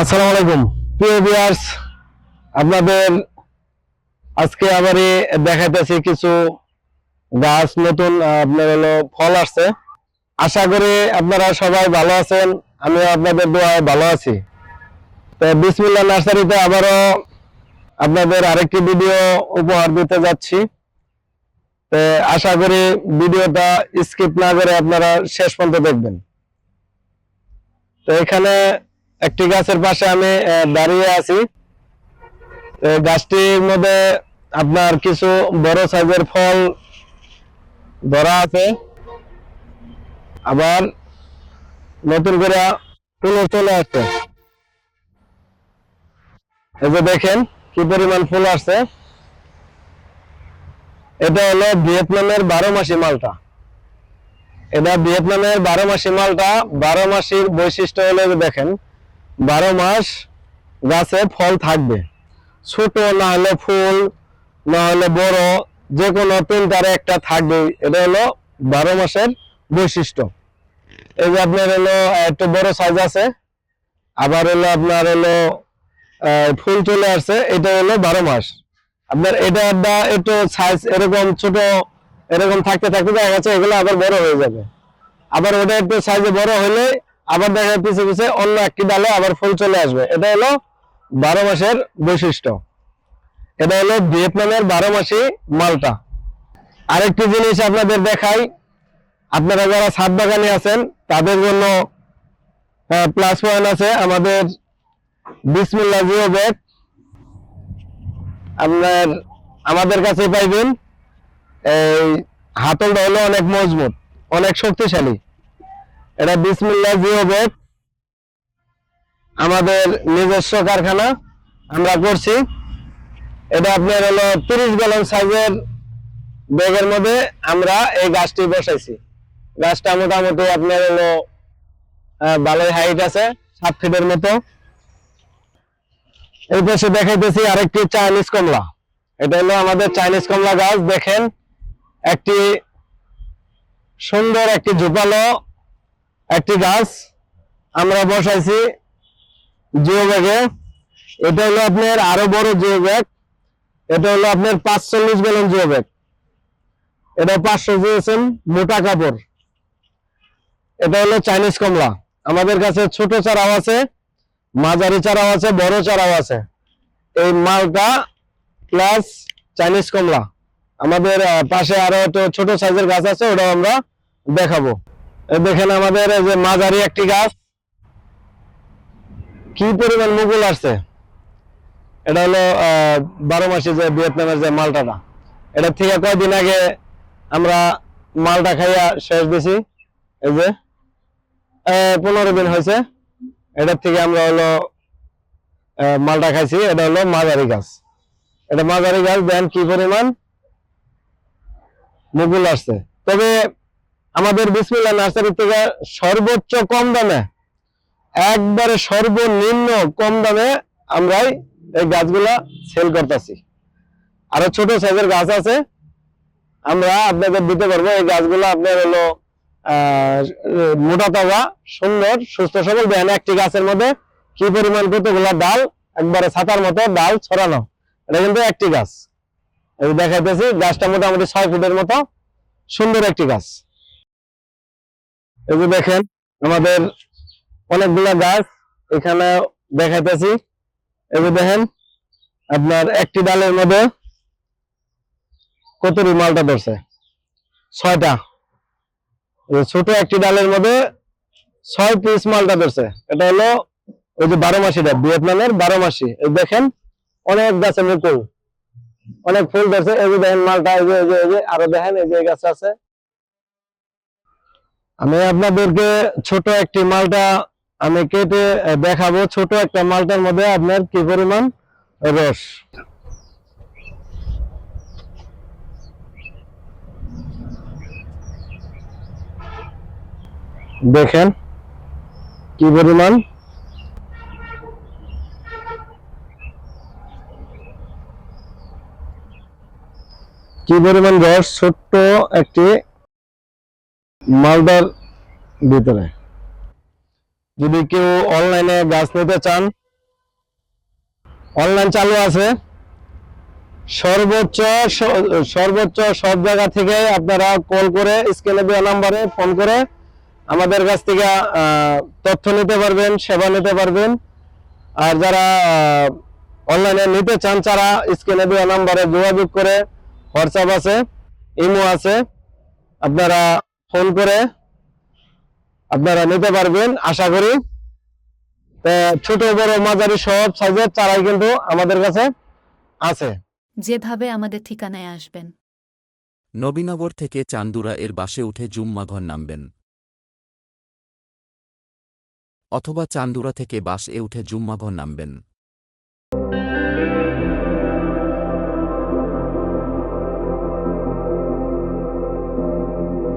আসসালামু আলাইকুম। প্রিয় ভিউয়ার্স আপনাদের আজকে আবার দেখাইতেছি কিছু গাছ নতুন আপনার হলো ফল আসছে। আশা করি আপনারা সবাই ভালো আছেন আমি আপনাদের দোয়ায় ভালো আছি। তো বিসমিল্লাহ নার্সারিতে আবারও আপনাদের আরেকটি ভিডিও উপহার দিতে যাচ্ছি। তো আশা করি ভিডিওটা স্কিপ না করে আপনারা শেষ পর্যন্ত দেখবেন। তো এখানে একটি গাছের পাশে আমি দাঁড়িয়ে আছি। গাছটির মধ্যে আপনার কিছু বড় সাইজের ফল ধরা আছে। আবার নতুন করে ফুল চলে আসছে। এই যে দেখেন, কি পরিমাণ ফুল আসছে। এটা হলো ভিয়েতনামের বারো মাসি মালটা। এটা ভিয়েতনামের বারো মাসি মালটা, বারো মাসির বৈশিষ্ট্য হলো দেখেন বারো মাস গাছে ফল থাকবে। ছোট না হলে ফুল, না হলে বড়, যে কোনো তিনটারে একটা থাকবে। এটা হলো বারো মাসের বৈশিষ্ট্য। এই যে আপনার হলো একটু বড় সাইজ আছে। আবার হলো আপনার হলো ফুল চলে আসছে, এটা হলো বারো মাস। আপনার এটা বা একটু সাইজ এরকম ছোট, এরকম থাকতে থাকতে দেখা যাচ্ছে, এগুলো আবার বড় হয়ে যাবে। আবার ওটা একটু সাইজে বড় হলে আবার দেখা যায় পিছে পিছে অন্য একটি ডালে আবার ফুল চলে আসবে। এটা হলো বারো মাসের বৈশিষ্ট্য। এটা হলো ভিয়েতনামের বারো মাসি মালটা। আরেকটি জিনিস আপনাদের দেখাই। আপনারা যারা ছাদ বাগানে আছেন, তাদের জন্য প্লাস পয়েন্ট আছে আমাদের বিসমিল্লা জিও ব্যাগ। আপনার, আমাদের কাছে পাইবেন, এই হাতলটা হলো অনেক মজবুত, অনেক শক্তিশালী। এটা বিসমিল্লা জিও ব্যাগ আমাদের নিজস্ব কারখানা, আমরা করছি। এটা আপনার হলো তিরিশ গ্যালন সাইজের ব্যাগের মধ্যে আমরা এই গাছটি বসাইছি। গাছটা মোটামুটি আপনার হলো ভালোই হাইট আছে, সাত ফিটের মতো। এই পাশে দেখাইতেছি আরেকটি চাইনিজ কমলা। এটা হলো আমাদের চাইনিজ কমলা গাছ, দেখেন। একটি সুন্দর একটি ঝোপালো একটি গাছ আমরা বসাইছি জিও ব্যাগে এটা হলো আপনার আরও বড় জিও ব্যাগ এটা হলো আপনার পাঁচচল্লিশ গ্যালন জিও ব্যাগ এটা পাঁচশো জিএসএম মোটা কাপড়। এটা হলো চাইনিজ কমলা। আমাদের কাছে ছোট চারাও আছে, মাঝারি চারাও আছে, বড় চারাও আছে। এই মালটা প্লাস চাইনিজ কমলা। আমাদের পাশে আরও একটা ছোট সাইজের গাছ আছে, ওটাও আমরা দেখাবো। দেখেন আমাদের যে মাঝারি একটি গাছ। কি পরিমাণ মুকুল আসছে? এটা হলো বারো মাসি যে ভিয়েতনামের যে মালটাটা। এটা থেকে কয়দিন আগে আমরা মালটা খাইয়া শেষ দিছি? এই যে পনেরো দিন হয়েছে। এটার থেকে আমরা হলো মালটা খাইছি। এটা হলো মাঝারি গাছ। এটা মাঝারি গাছ, দেন কি পরিমাণ মুকুল আসছে। তবে আমাদের বিসমিল্লা নার্সারি থেকে সর্বোচ্চ কম দামে, একবারে সর্বনিম্ন কম দামে আমরাই এই গাছগুলা সেল করতেছি। আরও ছোট সাইজের গাছ আছে, আমরা আপনাদের দিতে পারব। এই গাছগুলো আপনার হলো মোটা তাজা, সুন্দর, সুস্থ সবল। দেন একটি গাছের মধ্যে কি পরিমাণ কতগুলা ডাল, একবারে ছাতার মতো ডাল ছড়ানো। এটা কিন্তু একটি গাছ। দেখাইতেছি, গাছটা মোটামুটি ছয় ফুটের মতো, সুন্দর একটি গাছ। এই যে দেখেন, আমাদের অনেকগুলা গাছ এখানে দেখাইতেছি। এই যে দেখেন, আপনার একটি ডালের মধ্যে কতটি মালটা ধরছে? ছয়টা। ছোট একটি ডালের মধ্যে ছয় পিস মালটা ধরছে। এটা হলো ওই যে বারো মাসিটা, ভিয়েতনামের বারো মাসি। এই দেখেন, অনেক গাছে মুকুল, অনেক ফুল ধরছে। এই যে দেখেন মালটা, এই যে, এই যে- আরও দেখেন, এই যে গাছ আছে। আমি আপনাদেরকে ছোট একটি মালটা আমি কেটে দেখাবো। ছোট একটা মালটার মধ্যে আপনার কি পরিমাণ রস? দেখেন কি পরিমাণ। কি পরিমাণ রস? ছোট্ট একটি মালদার ভিতরে। যদি কেউ অনলাইনে গাছ নিতে চান অনলাইন চালু আছে। সর্বোচ্চ সর্বোচ্চ সব জায়গা থেকে আপনারা কল করে স্ক্রিনে দেওয়া নাম্বারে ফোন করে আমাদের কাছ থেকে তথ্য নিতে পারবেন, সেবা নিতে পারবেন। আর যারা অনলাইনে নিতে চান, তারা স্ক্রিনে দেওয়া নাম্বারে যোগাযোগ করে হোয়াটসঅ্যাপ আছে ইমো আছে। আপনারা ফোন করে আপনারা নিতে পারবেন আশা করি। ছোট বড় মাঝারি সব সাইজের চারাই কিন্তু আমাদের কাছে আছে। যেভাবে আমাদের ঠিকানায় আসবেন। নবীনগর থেকে চান্দুরা এর বাসে উঠে জুম্মাঘর নামবেন। অথবা চান্দুরা থেকে বাস এ উঠে জুম্মাঘর নামবেন।